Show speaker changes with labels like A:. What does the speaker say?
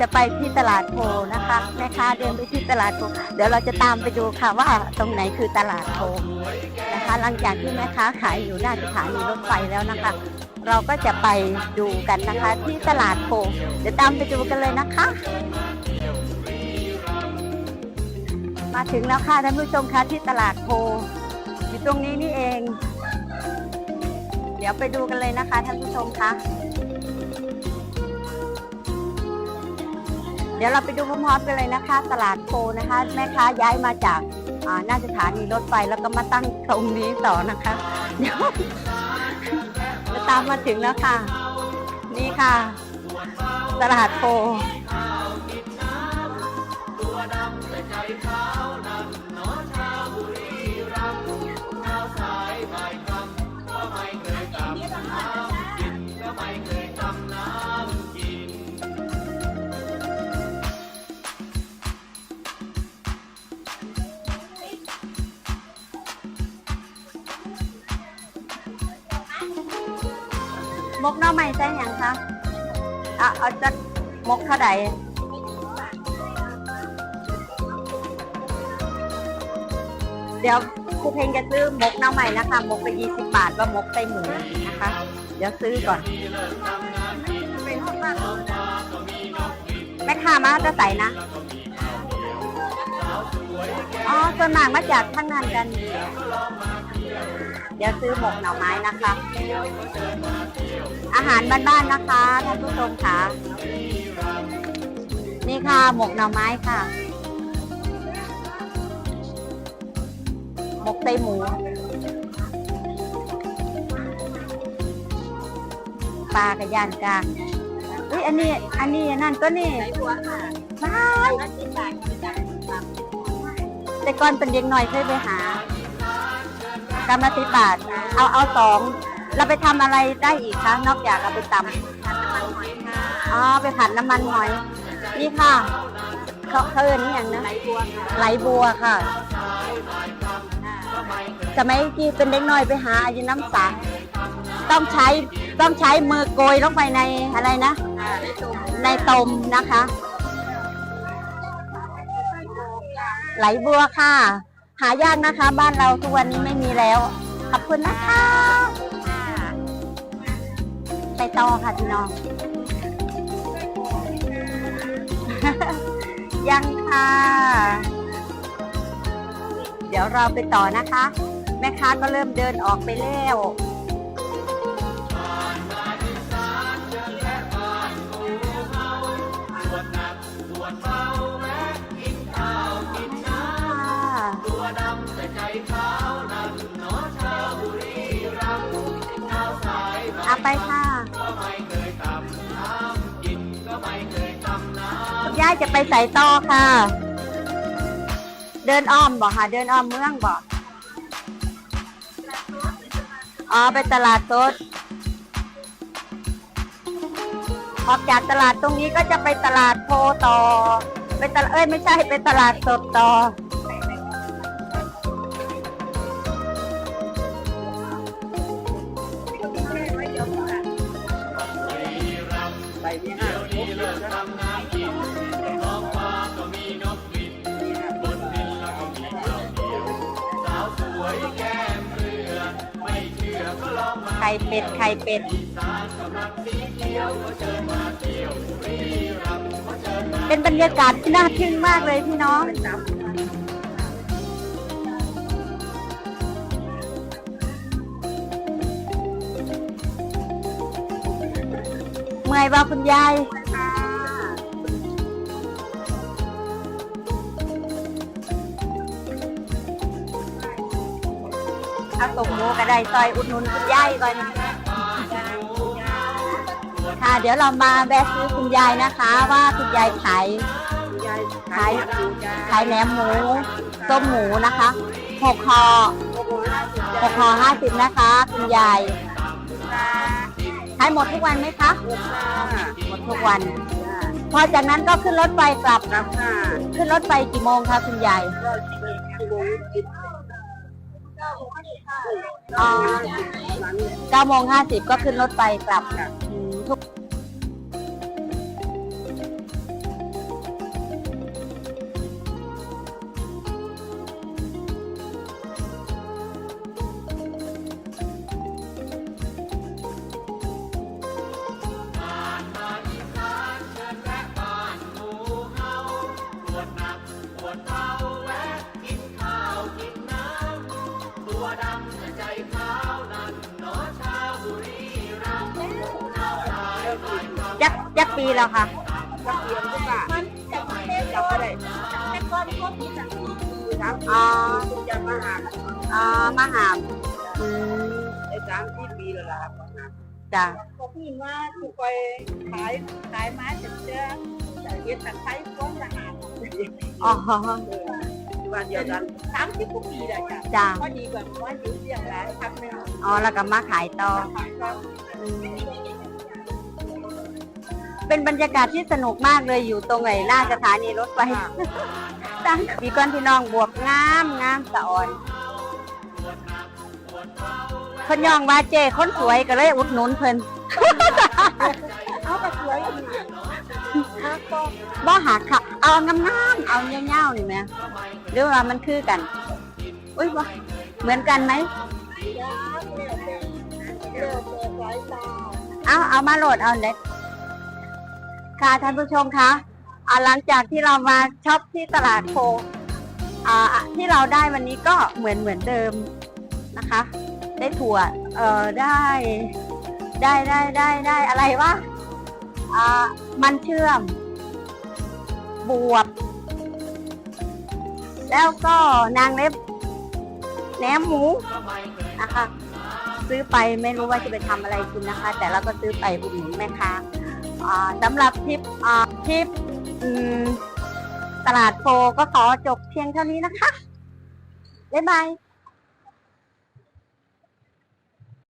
A: จะไปที่ตลาดโพนะคะแม่ค้าเดินไปที่ตลาดโพเดี๋ยวเราจะตามไปดูค่ะว่าตรงไหนคือตลาดโพนะคะหลังจากที่แม่ค้าขายอยู่หน้าสถานีรถไฟแล้วนะคะ เราก็จะไปดูกันนะคะ ที่ตลาดโพเดี๋ยวตามไปดูกันเลยนะคะ มาถึงแล้วค่ะท่านผู้ชมคะที่ตลาดโพอยู่ตรงนี้นี่เอง เดี๋ยวไปดูกันเลยนะคะท่านผู้ชมคะ เดี๋ยวเราไปดูพร้อมๆกันเลยนะคะ ตลาดโพนะคะ แม่ค้าย้ายมาจากน่าหน้าสถานีรถไฟแล้วก็มาตั้งตรงนี้ต่อนะคะ เดี๋ยวจะตามมาถึงแล้วค่ะ นี่ค่ะ ตลาดโพ มกหน้อใหม่ใช่ยังคะอะเอาจะมกเท่าไหร่เดี๋ยวครูเพลงจะซื้อมกหน้อใหม่นะคะ มกไปยี่สิบบาทว่ามกไส้หมูนะคะ เดี๋ยวซื้อก่อนแม่ค้ามาจะใส่นะอ๋อส่วนมากมาจากข้างนั้นกัน เดี๋ยวซื้อหมกหน่อไม้นะคะ อาหารบ้านๆนะคะท่านผู้ชมค่ะ นี่ค่ะหมกหน่อไม้ค่ะ หมกไส้หมู ปลากระยานกลางอุ้ยอันนี้ อันนี้อันนั่นก็นี่ว้ายแต่ก่อนเป็นเด็กหน่อยเคยไปหา กำละสิบบาทเอาเอาสองเราไปทำอะไรได้อีกคะนอกจากเอาไปตำอ๋อไปผัดน้ำมันหอย นี่ค่ะเขาเขาเอินนี่อย่างนะไหลบัวค่ะสมัยที่เป็นเด็กน้อยไปหาอยู่น้ำสาต้องใช้ต้องใช้มือโกยลงไปในอะไรนะ ในตมนะคะ ไหลบัวค่ะ หายากนะคะ บ้านเราทุกวันนี้ไม่มีแล้ว ขอบคุณนะคะ ไปต่อค่ะพี่น้อง ยังค่ะ เดี๋ยวเราไปต่อนะคะ แม่ค้าก็เริ่มเดินออกไปแล้ว ย่าจะไปใส่ต่อค่ะ เดินอ้อมบอกค่ะ เดินอ้อมเมืองบอกอ๋อไปตลาดสดออกจากตลาดตรงนี้ก็จะไปตลาดโพต่อ ไปตลาดเอ้ยไม่ใช่ไปตลาดสดต่อ ไข่เป็ด ไข่เป็ดเป็นบรรยากาศที่น่าทึ่งมากเลยพี่น้องเมื่อยว่าคุณยาย ถ้าตกหมูก็ได้ซอยอุดหนุนคุณยายก่อนค่ะ เดี๋ยวเรามาแวะซื้อคุณยายนะคะ ว่าคุณยายขายขายขายแหนมหมูต้มหมูนะคะหกคอหกคอห้าสิบนะคะ คุณยายขายหมดทุกวันไหมคะหมดทุกวันพอจากนั้นก็ขึ้นรถไฟกลับขึ้นรถไฟกี่โมงคะคุณยาย เก้าโมงห้าสิบก็ขึ้นรถไปกลับอืมทุกปว
B: ดเบา มันจะไม่ได้จับก็ได้แต่ก่อนก็มีจักคือถาม
A: อ๋อ
B: คุณจะมาหา
A: อ๋อมาหามอืม
B: ไอ้สามที่ปีแล้วล่ะครับ
A: จ้ะ
B: พอพี่ว่าถูกไปขายขายไม้เสร็จเจ้าแต่เฮ็ดตะไคร้ก้อนละหา
A: อ๋อ
B: วันเดียวกันสามสิบกว่าปีแล้วจ้ะ
A: จ้ะ
B: พอดีแบบว่าอยู่เรียงร้านทำเนี่ย
A: อ๋อแล้วก็มาขายต่อ
B: ขายก็
A: อืม เป็นบรรยากาศที่สนุกมากเลยอยู่ตรงไหนหน้าสถานีรถไฟตั้งปีก้อนพี่น้องบวบงามงามสะอ่อนคนยองว่าเจคนสวยก็เลยอุดหนุนเพิ่น
B: เอาไปสวย
A: บ่หักค่ะ เอางามๆเอาเงี้ยวๆนี่ไหมหรือว่ามันคือกัน อุ้ยบ่เหมือนกันไหม
B: ยากเร็วเอา
A: เอามาโหลดเอาเน็ต ค่ะท่านผู้ชมคะหลังจากที่เรามาช็อปที่ตลาดโคอ่าที่เราได้วันนี้ก็เหมือนเหมือนเดิมนะคะ ได้ถั่วเอ่อได้ได้ได้ได้ได้อะไรวะอ่ามันเชื่อม บวบ แล้วก็นางเล็บแหนมหมูนะคะ ซื้อไปไม่รู้ว่าจะไปทำอะไรกินนะคะ แต่เราก็ซื้อไปอุดหนุนแม่ค้า สำหรับทริปทิปตลาดโฟก็ขอจบเพียงเท่านี้นะคะ บ๊ายบาย